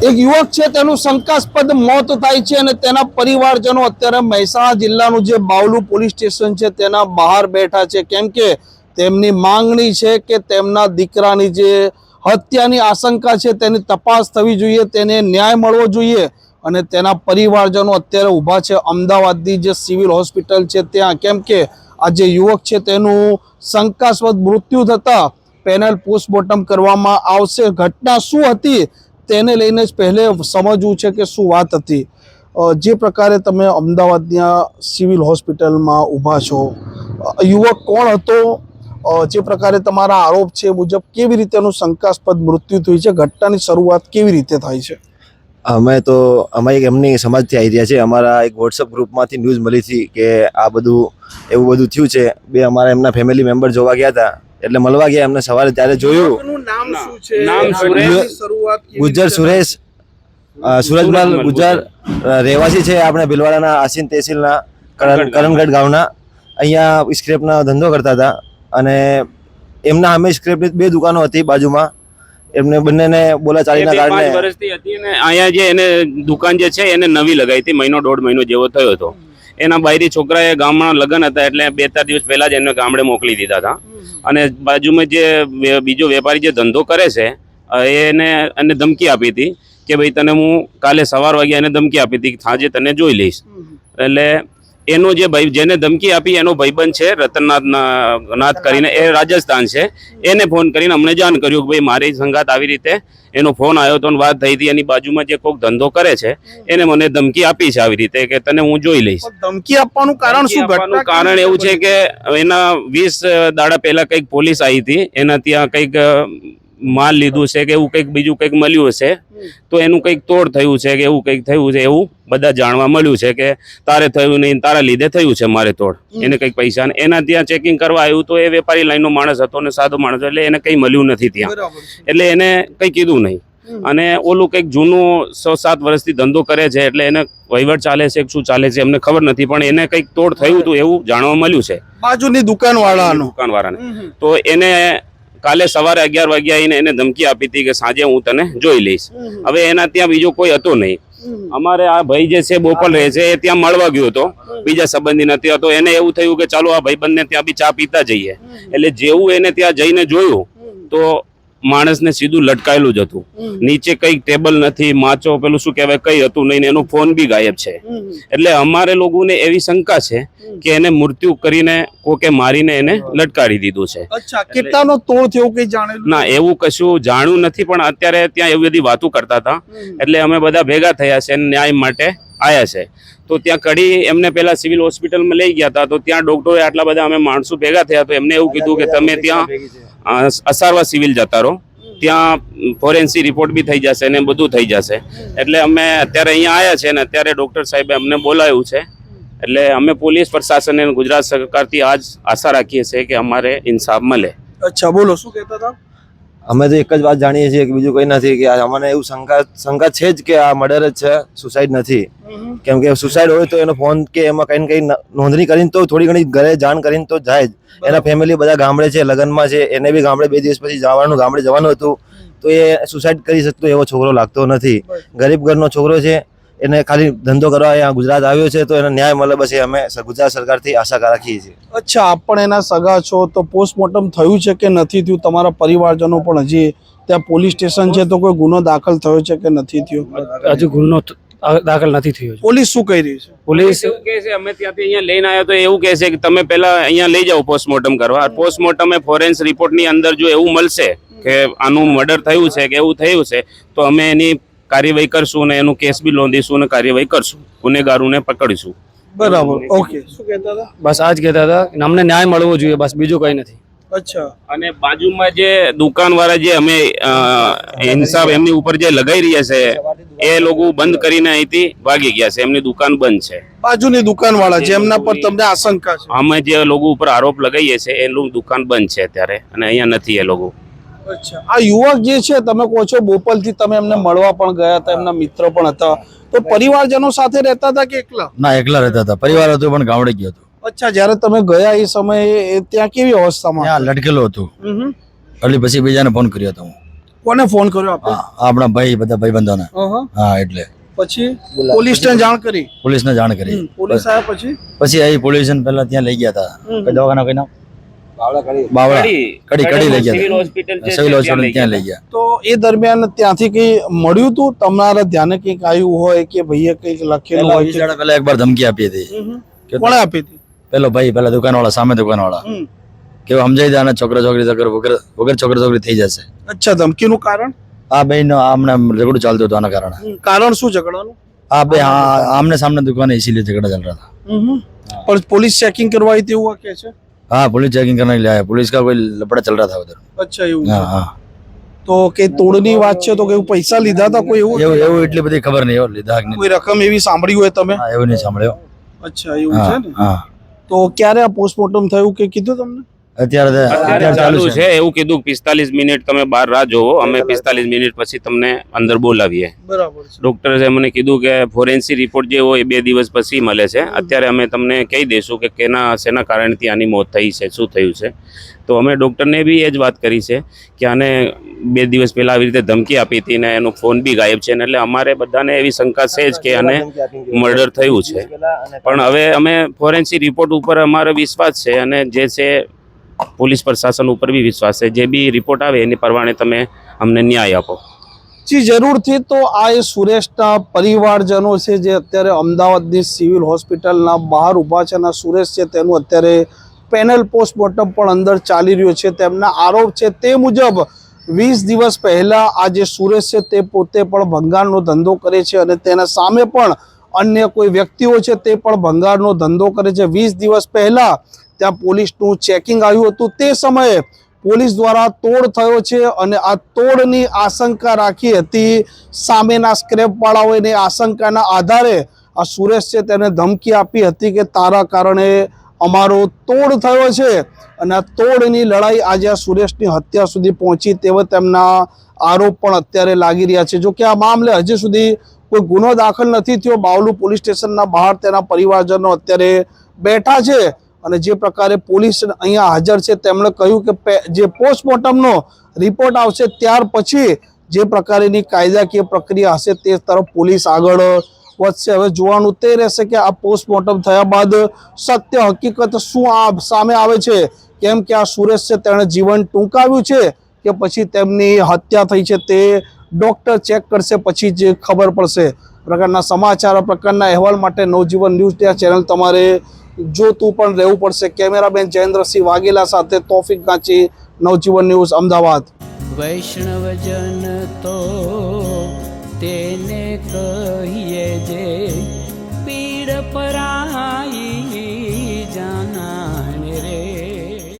એક યુવક છે, તેનું શંકાસ્પદ મોત થાય છે અને તેના પરિવારજનો અત્યારે મહેસાણા જિલ્લાનું જે બાવલુ પોલીસ સ્ટેશન છે, તેના બહાર બેઠા છે. કેમ કે તેમની માંગણી છે કે તેમના દીકરાની જે હત્યાની આશંકા છે, તેની તપાસ થવી જોઈએ, તેને ન્યાય મળવો જોઈએ અને તેના પરિવારજનો અત્યારે ઊભા છે અમદાવાદની જે સિવિલ હોસ્પિટલ છે ત્યાં. કેમ કે આ જે યુવક છે, તેનું શંકાસ્પદ મૃત્યુ થતાં પેનલ પોસ્ટમોર્ટમ કરવામાં આવશે. ઘટના શું હતી તેને લઈને જ પહેલે સમજવું છે કે શું વાત હતી. જે પ્રકારે તમે અમદાવાદના સિવિલ હોસ્પિટલમાં ઊભા છો. યુવક કોણ હતો? જે પ્રકારે તમારા આરોપ છે મુજબ કેવી રીતેનું શંકાસ્પદ મૃત્યુ થયું છે? ઘટનાની શરૂઆત કેવી રીતે થાય છે? અમે તો, અમે એક એમની સમાજથી આવી રહ્યા છે અમારા એક વોટ્સઅપ ગ્રુપમાંથી ન્યૂઝ મળી હતી કે આ બધું, એવું બધું થયું છે. બે અમારા એમના ફેમિલી મેમ્બર જોવા ગયા હતા. એટલે મળવા ગયા એમને સવારે ત્યારે જોયું. નામ શું સુરેશ. ગુજ્જર અ, રહેવાસી છે આપણે ભીલવાડાના આસીન તહેસીલના કરણ- કરણગઢ ગામના. અહીંયા સ્ક્રેપના ધંધો કરતા હતા અને એમના અમે સ્ક્રેપની બે દુકાનો હતી બાજુમાં. એમને બંનેને બોલાચાલીના કારણે વર્ષથી હતી અને અહીંયા જે એને દુકાન જે છે એને નવી લગાવી હતી મહિનો દોઢ મહિનો જેવો થયો હતો. એના બાયરી છોકરાએ ગામમાં લગ્ન હતા એટલે બે ચાર દિવસ પહેલાં જ એને ગામડે મોકલી દીધા હતા. અને બાજુમાં જે બીજો વેપારી જે ધંધો કરે છે એને એને ધમકી આપી હતી કે ભાઈ તને હું કાલે સવાર વાગ્યા એને ધમકી આપી હતી કે સાંજે તને જોઈ લઈશ. એટલે એનો જે ભાઈ જેને ધમકી આપી એનો ભાઈબંધ છે રતનનાથ નાથ કરીને એ રાજસ્થાન છે. એને ફોન કરીને અમને જાણ કર્યું કે ભાઈ મારી સંગાત આવી રીતે એનો ફોન આવ્યો તો વાત થઈ હતી. એની બાજુમાં જે કોઈક ધંધો કરે છે એને મને ધમકી આપી છે આવી રીતે કે તને હું જોઈ લઈશ. ધમકી આપવાનું કારણ શું? કારણ એવું છે કે એના વીસ દાડા પહેલા કંઈક પોલીસ આવી હતી. એના ત્યાં કંઈક માલ લીધું છે કે એવું કંઈક બીજું કંઈક મળ્યું હશે તો એનું કંઈક તોડ થયું છે કે એવું કંઈક થયું છે એવું બધા જાણવા મળ્યું છે કે તારે થયું નહીં તારા લીધે થયું છે મારે તોડ. એને કંઈક પૈસા એના ત્યાં ચેકિંગ કરવા આવ્યું તો એ વેપારી લાઈનનો માણસ હતો ને સાદો માણસ એટલે એને કંઈ મળ્યું નથી ત્યાં. એટલે એને કંઈ કીધું નહીં. અને ઓલું કંઈક જૂનું સો સાત વર્ષથી ધંધો કરે છે એટલે એને વહીવટ ચાલે છે કે શું ચાલે છે એમને ખબર નથી પણ એને કંઈક તોડ થયું હતું એવું જાણવા મળ્યું છે. બાજુની દુકાન વાળાનું દુકાનવાળાને. તો એને કાલે સવારે અગિયાર વાગ્યા આવીને એને ધમકી આપી હતી કે સાંજે હું તને જોઈ લઈશ. હવે એના ત્યાં બીજો કોઈ હતો નહીં. અમારે આ ભાઈ જે છે બોપલ રહે છે એ ત્યાં મળવા ગયો હતો. બીજા સંબંધી નથી. હતો એને એવું થયું કે ચાલો આ ભાઈબંધને ત્યાં બી ચા પીતા જઈએ. એટલે જેવું એને ત્યાં જઈને જોયું તો માણસને સીધું લટકાયેલું જ હતું. નીચે કંઈક ટેબલ નથી માચો પેલું શું કહેવાય કઈ હતું નહીં ને એનો ફોન બી ગાયબ છે. એટલે અમારે લોકોને એવી શંકા છે કે એને મૃત્યુ કરીને કોકે મારીને એને લટકાડી દીધું છે. અચ્છા કેટલાનો તોડ થયો કઈ જાણેલું ના એવું કશું જાણ્યું નથી પણ અત્યારે ત્યાં એવી બધી વાતો કરતા હતા. એટલે અમે બધા ભેગા થયા છે અને ન્યાય માટે આવ્યા છે. તો ત્યાં કડી એમને પેલા સિવિલ હોસ્પિટલમાં લઈ ગયા હતા તો ત્યાં ડોક્ટરે આટલા બધા અમે માણસો ભેગા થયા તો એમને એવું કીધું કે તમે ત્યાં અસારવા સિવિલ જતા રહો. ત્યાં ફોરેન્સિક રિપોર્ટ બી થઈ જશે ને બધું થઈ જશે. એટલે અમે અત્યારે અહીંયા આવ્યા છે ને અત્યારે ડૉક્ટર સાહેબે અમને બોલાવ્યું છે. એટલે અમે પોલીસ પ્રશાસન અને ગુજરાત સરકારથી આજ આશા રાખીએ છીએ કે અમારે ઇન્સાફ મળે. અચ્છા, બોલો, શું કહેતા હતા? અમે તો એક જ વાત જાણીએ છીએ કે બીજું કંઈ નથી કે આ અમને એવું શંકા શંકા છે જ કે આ મર્ડર જ છે સુસાઇડ નથી. કેમ કે સુસાઇડ હોય તો એનો ફોન કે એમાં કંઈ ને કંઈ નોંધણી કરીને તો થોડી ઘણી ઘરે જાણ કરીને તો જાય જ. એના ફેમિલી બધા ગામડે છે લગ્નમાં છે એને બી ગામડે બે દિવસ પછી જવાનું ગામડે જવાનું હતું. તો એ સુસાઇડ કરી શકતો એવો છોકરો લાગતો નથી. ગરીબ ઘરનો છોકરો છે એને ખાલી ધંધો કરવા અહીંયા ગુજરાત આવ્યો છે તો એને ન્યાય મળે બસ એ અમે ગુજરાત સરકારથી આશા રાખીએ છીએ. અચ્છા આપ પણ એના સગા છો તો પોસ્ટમોર્ટમ થયું છે કે નથી થયું? તમારા પરિવારજનો પણ હજી ત્યાં પોલીસ સ્ટેશન છે તો કોઈ ગુનો દાખલ થયો છે કે નથી થયો? હજુ ગુનો દાખલ નથી થયો પોલીસ શું કહી રહી છે? પોલીસ એવું કહે છે અમે ત્યાંથી અહીંયા લઈને આવ્યા તો એવું કહે છે કે તમે પહેલા અહીંયા લઈ જાઓ પોસ્ટમોર્ટમ કરવા. પોસ્ટમોર્ટમ એ ફોરેન્સ રિપોર્ટની અંદર જો એવું મળશે કે આનું મર્ડર થયું છે કે એવું થયું છે તો અમે એની કાર્યવાહી કરશું અને એનું કેસ બી નોંધીશું અને કાર્યવાહી કરશું. ગુનેગારોને પકડીશું. બરાબર ઓકે. શું કહેતા હતા? બસ આ જ કહેતા હતા અમને ન્યાય મળવો જોઈએ બસ બીજું કંઈ નથી. અચ્છા. અને બાજુમાં જે દુકાનવાળા જે અમે અ, ઇન્સાફ એમની ઉપર જે લગાઈ રહ્યા છે એ લોકો બંધ કરીને અહીંથી ભાગી ગયા છે. એમની દુકાન બંધ છે. બાજુની દુકાનવાળા છે એમના પર તમને આશંકા છે? અમે જે લોકો ઉપર આરોપ લગાવીએ છીએ એનું દુકાન બંધ છે અત્યારે. અને અહીંયા નથી એ લોકો. અચ્છા. આ યુવક જે છે તમે કહો છો બોપલથી તમે એમને મળવા પણ ગયા હતા એમના મિત્ર પણ હતા. તો પરિવારજનો સાથે રહેતા હતા કે એકલા? ના એકલા રહેતા હતા. પરિવાર હતો પણ ગામડે ગયો હતો. અચ્છા જ્યારે તમે ગયા એ સમયે ત્યાં કેવી અવસ્થામાં ત્યાં લટકેલો હતો. એટલે પછી બીજાને ફોન કર્યો હતો હું. કોને ફોન કર્યો આપણે હા આપણા ભાઈ બધા ભાઈબંધોને. બંધાને હા એટલે. પછી પોલીસને જાણ કરી? પોલીસને જાણ કરી. પોલીસ આવ્યા પછી? પછી આવી પોલીસ પહેલા ત્યાં લઈ ગયા હતા. દવાખાના કઈ નામ? બાવળા છોકરા છોકરી વગર છોકરા છોકરી થઈ જશે. અચ્છા ધમકી નું કારણ? આ ભાઈ નો હમણાં ઝઘડો ચાલતો હતો આના કારણે. કારણ શું ઝઘડાનું? હા ભાઈ આમને સામને દુકાન ઇસીલી ઝઘડા ચાલ રહ્યા પોલીસ ચેકિંગ કરવા આવી તેવું કે છે? हाँ पुलिस चेकिंग करने के लिए आया पुलिस का कोई लपड़ा चल रहा था उधर અચ્છા એવું हाँ છે. हाँ તો કે તોડની વાત છે તો કે પૈસા લીધા હતા કોઈ એવું એવું એવું એટલી બધી ખબર નહીં હો લીધા કે નહીં કોઈ રકમ એવી સાંભળી હોય તમે હા, એવું નહીં સાંભળ્યો અચ્છા એવું છે હા ને હા તો ક્યારે આ પોસ્ટમોર્ટમ થયું કે કીધું તમને અત્યારે ચાલુ છે. એવું કીધું પિસ્તાલીસ મિનિટ તમે બહાર રાહ જોવો અમે પિસ્તાલીસ મિનિટ પછી તમને અંદર બોલાવીએ. બરાબર છે. ડોક્ટરે મને કીધું કે ફોરેન્સિક રિપોર્ટ જે હોય એ બે દિવસ પછી મળે છે. અત્યારે અમે તમને કહી દઈશું કે કેના શેના કારણથી આની મોત થઈ છે શું થયું છે. તો અમે ડૉક્ટરને બી એ જ વાત કરી છે કે આને બે દિવસ પહેલાં આવી રીતે ધમકી આપી હતી ને એનો ફોન બી ગાયબ છે ને એટલે અમારે બધાને એવી શંકા છે જ કે આને મર્ડર થયું છે. પણ હવે અમે ફોરેન્સિક રિપોર્ટ ઉપર અમારો વિશ્વાસ છે અને જે છે પોલીસ પ્રશાસન ઉપર બી વિશ્વાસ છે. જે બી રિપોર્ટ આવે એની પ્રમાણે તમે અમને ન્યાય આપો. જી, જરૂરથી તો આ એ સુરેશના પરિવારજનો છે જે અત્યારે અમદાવાદની સિવિલ હોસ્પિટલના બહાર ઊભા છે અને સુરેશ છે તેનું અત્યારે પેનલ પોસ્ટમોર્ટમ પણ અંદર ચાલી રહ્યું છે. તેમના આરોપ છે તે મુજબ વીસ દિવસ પહેલાં આ જે સુરેશ છે તે પોતે પણ ભંગારનો ધંધો કરે છે અને તેના સામે પણ અન્ય કોઈ વ્યક્તિઓ છે તે પણ ભંગારનો ધંધો કરે છે. વીસ દિવસ પહેલા ત્યાં પોલીસનું ચેકિંગ આવ્યું હતું. તે સમયે પોલીસ દ્વારા તોડ થયો છે અને આ તોડની આશંકા રાખી હતી. સામેના સ્ક્રેપવાળાઓએ આશંકાના આધારે આ સુરેશ છે તેને ધમકી આપી હતી કે તારા કારણે અમારો તોડ થયો છે અને આ તોડની લડાઈ આજે આ સુરેશની હત્યા સુધી પહોંચી તેવા તેમના આરોપ પણ અત્યારે લાગી રહ્યા છે. જો કે આ મામલે હજી સુધી કોઈ ગુનો દાખલ નથી થયો. બાવલુ પોલીસ સ્ટેશનના બહાર તેના પરિવારજનો અત્યારે બેઠા છે. અને જે પ્રકારે પોલીસ અહીંયા હાજર છે, તેમણે કહ્યું કે જે પોસ્ટમોર્ટમનો રિપોર્ટ આવશે ત્યાર પછી જે પ્રકારેની કાયદાકીય પ્રક્રિયા હશે તે તરફ પોલીસ આગળ વધશે. હવે જોવાનું તે રહેશે કે આ પોસ્ટમોર્ટમ થયા બાદ સત્ય, હકીકત શું આ સામે આવે છે? કેમ કે આ સુરેશ છે, તેણે જીવન ટૂંકાવ્યું છે કે પછી તેમની હત્યા થઈ છે તે ડોક્ટર ચેક કરશે, પછી જ ખબર પડશે. પ્રકારના સમાચાર, પ્રકારના અહેવાલ માટે નવજીવન ન્યૂઝ ચેનલ તમારે જોતું પણ રહેવું પડશે. કેમેરામેન જયેન્દ્રસિંહ વાઘેલા સાથે તોફિક ગાંચી નવજીવન ન્યૂઝ, અમદાવાદ. વૈષ્ણવજન તો તેને કહીએ જે પીડ પરાઈ